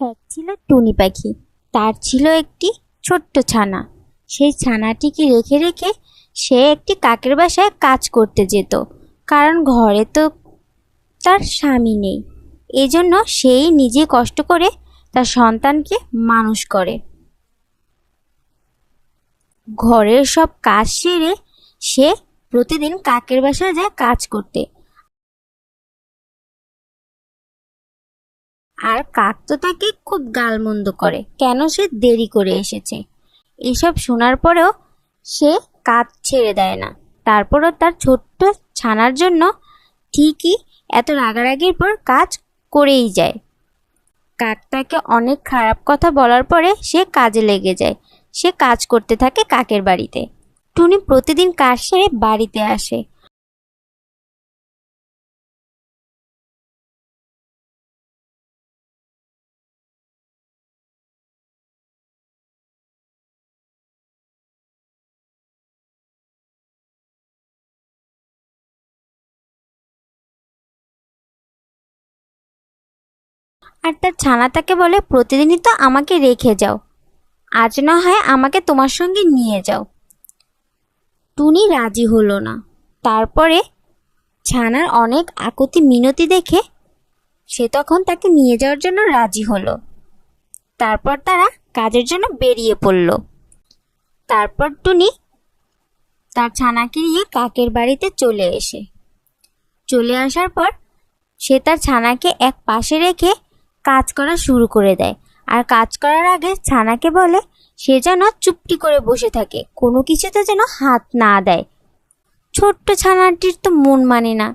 এক ছিল টুনি পাখি। তার ছিল একটি ছোট্ট ছানা। সেই ছানাটিকে রেখে রেখে সে একটি কাকের বাসায় কাজ করতে যেত। কারণ ঘরে তো তার স্বামী নেই। এই জন্য সেই নিজে কষ্ট করে তার সন্তানকে মানুষ করে। ঘরের সব কাজ সেরে সে প্রতিদিন কাকের বাসায় যায় কাজ করতে। আর কাক তো তাকে খুব গালমন্দ করে। কেন সে দেরি করে এসেছে? এসব শোনার পরেও সে কাজ ছেড়ে দেয় না। তারপরও তার ছোট্ট ছানার জন্য ঠিকই এত রাগারাগির পর কাজ করেই যায়। কাক তাকে অনেক খারাপ কথা বলার পরে সে কাজে লেগে যায়। সে কাজ করতে থাকে কাকের বাড়িতে। টুনি প্রতিদিন কাজ সেরে বাড়িতে আসে। আর তার ছানা তাকে বলে, প্রতিদিনই তো আমাকে রেখে যাও। আজ না হয় আমাকে তোমার সঙ্গে নিয়ে যাও। টুনি রাজি হলো না। তারপরে ছানার অনেক আকুতি মিনতি দেখে সে তখন তাকে নিয়ে যাওয়ার জন্য রাজি হলো। তারপর তারা কাজের জন্য বেরিয়ে পড়ল। তারপর টুনি তার ছানাকে নিয়ে কাকের বাড়িতে চলে এসে। চলে আসার পর সে তার ছানাকে এক পাশে রেখে কাজ করা শুরু করে দেয়। আর কাজ করার আগে ছানাকে বলে, সে যেন চুপটি করে বসে থাকে, কোনো কিছুতে যেন হাত না দেয়। ছোট্ট ছানাটির তো মন মানে না।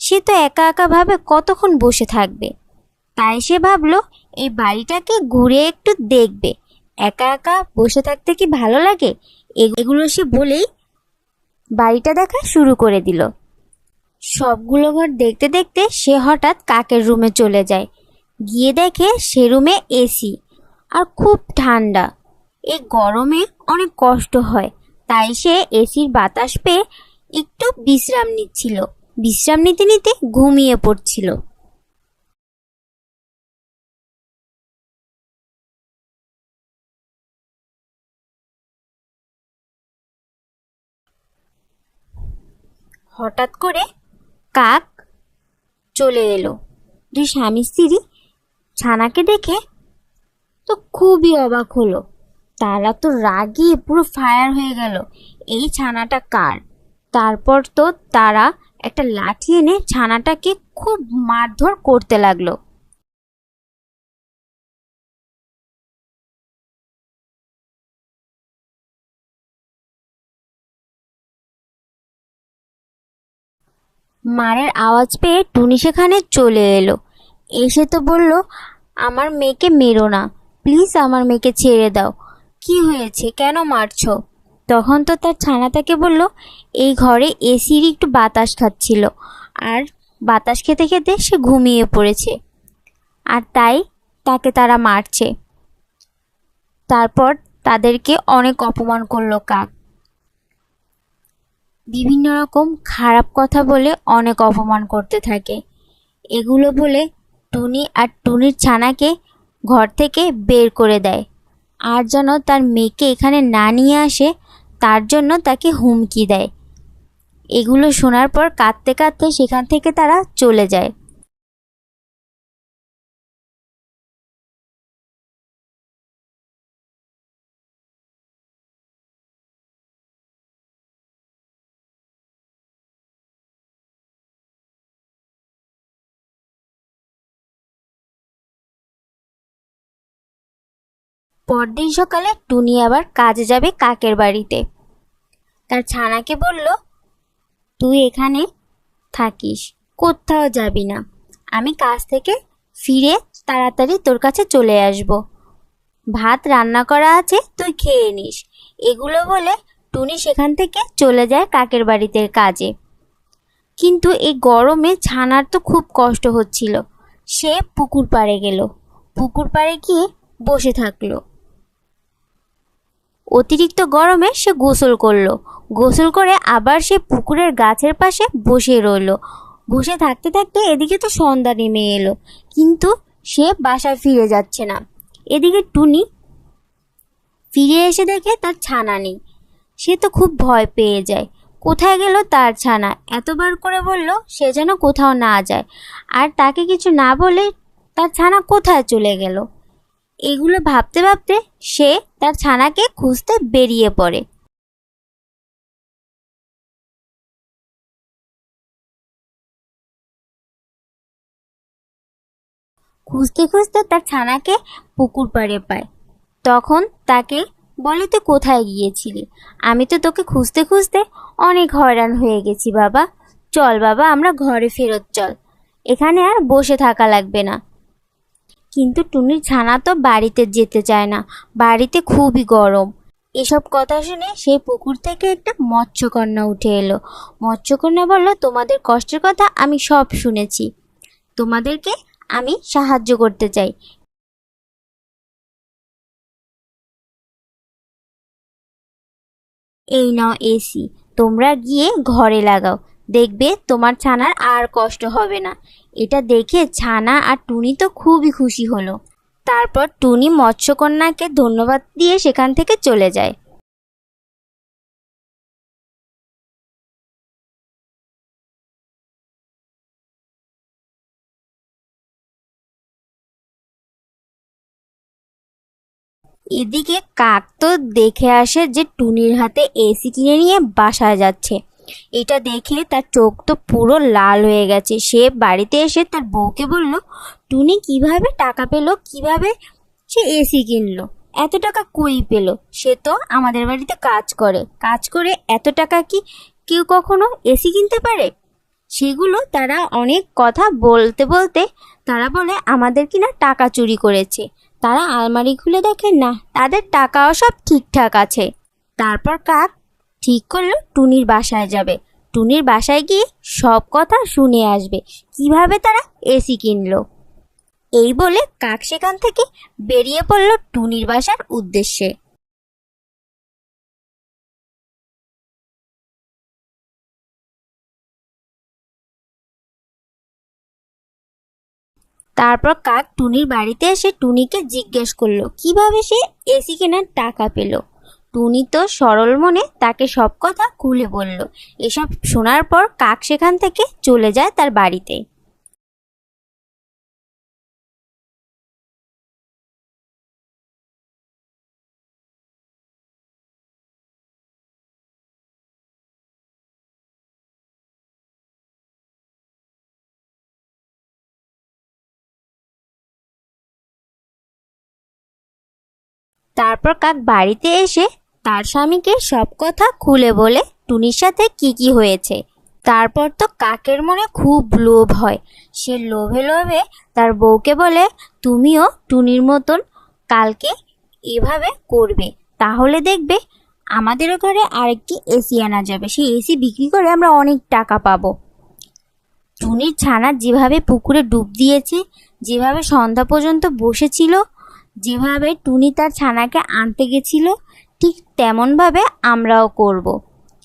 সে তো একা একা ভাবে কতক্ষণ বসে থাকবে। তাই সে ভাবলো, এই বাড়িটাকে ঘুরে একটু দেখবে। একা একা বসে থাকতে কি ভালো লাগে? এগুলো সে বলেই বাড়িটা দেখা শুরু করে দিল। সবগুলো ঘর দেখতে দেখতে সে হঠাৎ কাকের রুমে চলে যায়। গিয়ে দেখে সে রুমে এসি আর খুব ঠান্ডা। এই গরমে অনেক কষ্ট হয়, তাই সে এসির বাতাস পেয়ে একটু বিশ্রাম নিচ্ছিল। বিশ্রাম নিতে নিতে ঘুমিয়ে পড়ছিল। হঠাৎ করে কাক চলে এলো। দুই স্বামী স্ত্রী ছানাকে দেখে তো খুবই অবাক হলো। তারা তো রাগিয়ে পুরো ফায়ার হয়ে গেল। এই ছানাটা কার? তারপর তো তারা একটা লাঠি এনে ছানাটাকে খুব মারধর করতে লাগল। মারের আওয়াজ পেয়ে টুনি সেখানে চলে এলো। এসে তো বলল, আমার মেয়েকে মেরো না। প্লিজ আমার মেয়েকে ছেড়ে দাও। কি হয়েছে? কেন মারছো? তখন তো তার ছানা তাকে বলল, এই ঘরে এসির একটু বাতাস খাচ্ছিল। আর বাতাস খেতে খেতে সে ঘুমিয়ে পড়েছে। আর তাই তাকে তারা মারছে। তারপর তাদেরকে অনেক অপমান করল কাক। বিভিন্ন রকম খারাপ কথা বলে অনেক অপমান করতে থাকে। এগুলো বলে টুনি আর টুনির ছানাকে ঘর থেকে বের করে দেয়। আর যেন তার মেয়েকে এখানে না নিয়ে আসে, তার জন্য তাকে হুমকি দেয়। এগুলো শোনার পর কাঁদতে কাঁদতে সেখান থেকে তারা চলে যায়। পরদিন সকালে টুনি আবার কাজে যাবে কাকের বাড়িতে। তার ছানাকে বলল, তুই এখানে থাকিস, কোথাও যাবি না। আমি কাজ থেকে ফিরে তাড়াতাড়ি তোর কাছে চলে আসব। ভাত রান্না করা আছে, তুই খেয়ে নিস। এগুলো বলে টুনি সেখান থেকে চলে যায় কাকের বাড়িতে কাজে। কিন্তু এই গরমে ছানার তো খুব কষ্ট হচ্ছিল। সে পুকুর পাড়ে গেল। পুকুর পাড়ে গিয়ে বসে থাকল। অতিরিক্ত গরমে সে গোসল করল। গোসল করে আবার সে পুকুরের গাছের পাশে বসে রইল। বসে থাকতে থাকতে এদিকে তো সন্ধ্যা নেমে এলো, কিন্তু সে বাসায় ফিরে যাচ্ছে না। এদিকে টুনি ফিরে এসে দেখে তার ছানা নেই। সে তো খুব ভয় পেয়ে যায়। কোথায় গেল তার ছানা? এতবার করে বলল সে যেন কোথাও না যায়। আর তাকে কিছু না বলে তার ছানা কোথায় চলে গেল? এগুলো ভাবতে ভাবতে সে তার ছানাকে খুঁজতে বেরিয়ে পড়ে। খুঁজতে খুঁজতে তার ছানাকে পুকুর পাড়ে পায়। তখন তাকে বলে, তুই কোথায় গিয়েছিলি? আমি তো তোকে খুঁজতে খুঁজতে অনেক হয়রান হয়ে গেছি বাবা। চল বাবা, আমরা ঘরে ফেরত চল। এখানে আর বসে থাকা লাগবে না। কিন্তু টুনির ছানা তো বাড়িতে যেতে চায় না। বাড়িতে খুবই গরম। এসব কথা শুনে সেই পুকুর থেকে একটা মৎস্যকন্যা উঠে এলো। মৎস্যকন্যা বলল, তোমাদের কষ্টের কথা আমি সব শুনেছি। তোমাদেরকে আমি সাহায্য করতে চাই। এই নাও এসি, তোমরা গিয়ে ঘরে লাগাও। দেখবে তোমার ছানার আর কষ্ট হবে না। এটা দেখে ছানা আর টুনি তো খুবই খুশি হলো। তারপর টুনি মৎস্যকন্যাকে ধন্যবাদ দিয়ে সেখান থেকে চলে যায়। এদিকে কাক তো দেখে আসে যে টুনির হাতে এসি কিনে নিয়ে বাসায় যাচ্ছে। এটা দেখে তার চোখ তো পুরো লাল হয়ে গেছে। সে বাড়িতে এসে তার বউকে বলল, টুনি কীভাবে টাকা পেল, কীভাবে সে এসি কিনলো? এত টাকা কই পেল? সে তো আমাদের বাড়িতে কাজ করে। কাজ করে এত টাকা কি কেউ কখনো এসি কিনতে পারে? সেগুলো তারা অনেক কথা বলতে বলতে তারা বলে, আমাদের কিনা টাকা চুরি করেছে। তারা আলমারি খুলে দেখে, না, তাদের টাকাও সব ঠিকঠাক আছে। তারপর কাক ঠিক করল টুনির বাসায় যাবে। টুনির বাসায় গিয়ে সব কথা শুনে আসবে। কীভাবে তারা এসি কিনলো? এই বলে কাক সেখান থেকে বেরিয়ে পড়ল টুনির বাসার উদ্দেশ্যে। তারপর কাক টুনির বাড়িতে এসে টুনিকে জিজ্ঞেস করল, কীভাবে সে এসি কেনার টাকা পেল? টুনি তো সরল মনে তাকে সব কথা খুলে বলল। এসব শোনার পর কাক সেখান থেকে চলে যায় তার বাড়িতে। তারপর কাক বাড়িতে এসে তার স্বামীকে সব কথা খুলে বলে, টুনির সাথে কি কি হয়েছে। তারপর তো কাকের মনে খুব লোভ হয়। সে লোভে লোভে তার বউকে বলে, তুমিও টুনির মতন কালকে এভাবে করবে। তাহলে দেখবে আমাদেরও ঘরে আরেকটি এসি আনা যাবে। সেই এসি বিক্রি করে আমরা অনেক টাকা পাবো। টুনির ছানা যেভাবে পুকুরে ডুব দিয়েছে, যেভাবে সন্ধ্যা পর্যন্ত বসেছিল, যেভাবে টুনি তার ছানাকে আনতে গেছিল ঠিক তেমনভাবে আমরাও করব।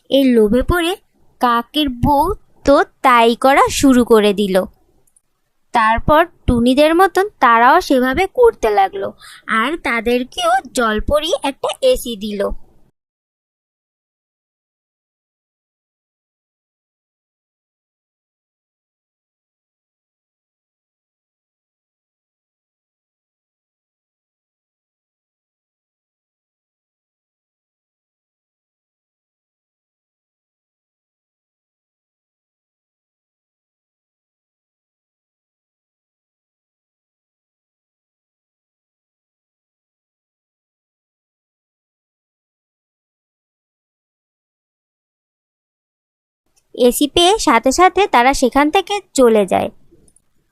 এই লোভে পড়ে কাকের বউ তো তাই করা শুরু করে দিল তারপর টুনিদের মতন তারাও সেভাবে করতে লাগল আর তাদেরকেও জলপরি একটা এসি দিল এসি পেয়ে সাথে সাথে তারা সেখান থেকে চলে যায়।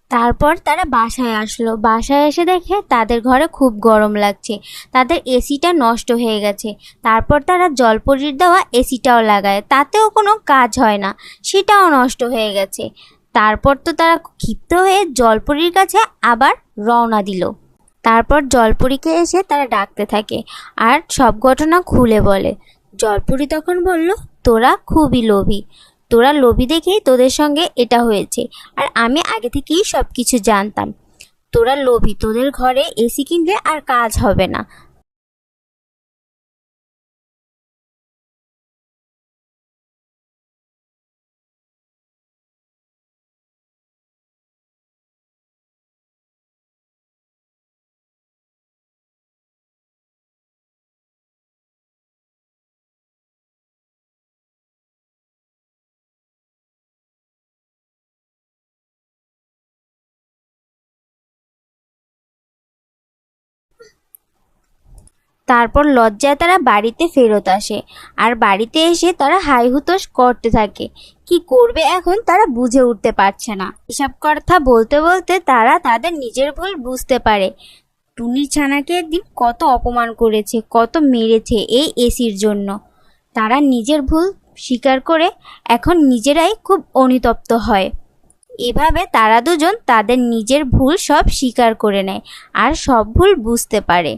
তারপর তারা বাসায় আসলো। বাসায় এসে দেখে তাদের ঘরে খুব গরম লাগছে। তাদের এসিটা নষ্ট হয়ে গেছে। তারপর তারা জলপরির দেওয়া এসিটাও লাগায়। তাতেও কোনো কাজ হয় না। সেটাও নষ্ট হয়ে গেছে। তারপর তো তারা ক্ষিপ্ত হয়ে জলপরির কাছে আবার রওনা দিল। তারপর জলপরীকে এসে তারা ডাকতে থাকে আর সব ঘটনা খুলে বলে। জলপরি তখন বলল, তোরা খুবই লোভী। তোরা লোভি দেখেই তোদের সঙ্গে এটা হয়েছে। আর আমি আগে থেকেই সব কিছু জানতাম। তোরা লোভি, তোদের ঘরে এসি কিনলে আর কাজ হবে না। তারপর লজ্জায় তারা বাড়িতে ফেরত আসে। আর বাড়িতে এসে তারা হাই হুতোষ করতে থাকে। কি করবে এখন তারা বুঝে উঠতে পারছে না। এসব কথা বলতে বলতে তারা তাদের নিজের ভুল বুঝতে পারে। টুনির ছানাকে একদিন কত অপমান করেছে, কত মেরেছে এই এসির জন্য। তারা নিজের ভুল স্বীকার করে এখন নিজেরাই খুব অনুতপ্ত হয়। এভাবে তারা দুজন তাদের নিজের ভুল সব স্বীকার করে নেয়, আর সব ভুল বুঝতে পারে।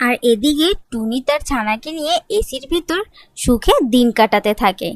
আর এদিকে টুনি তার ছানাকে নিয়ে এসির ভিতর সুখে দিন কাটাতে থাকে।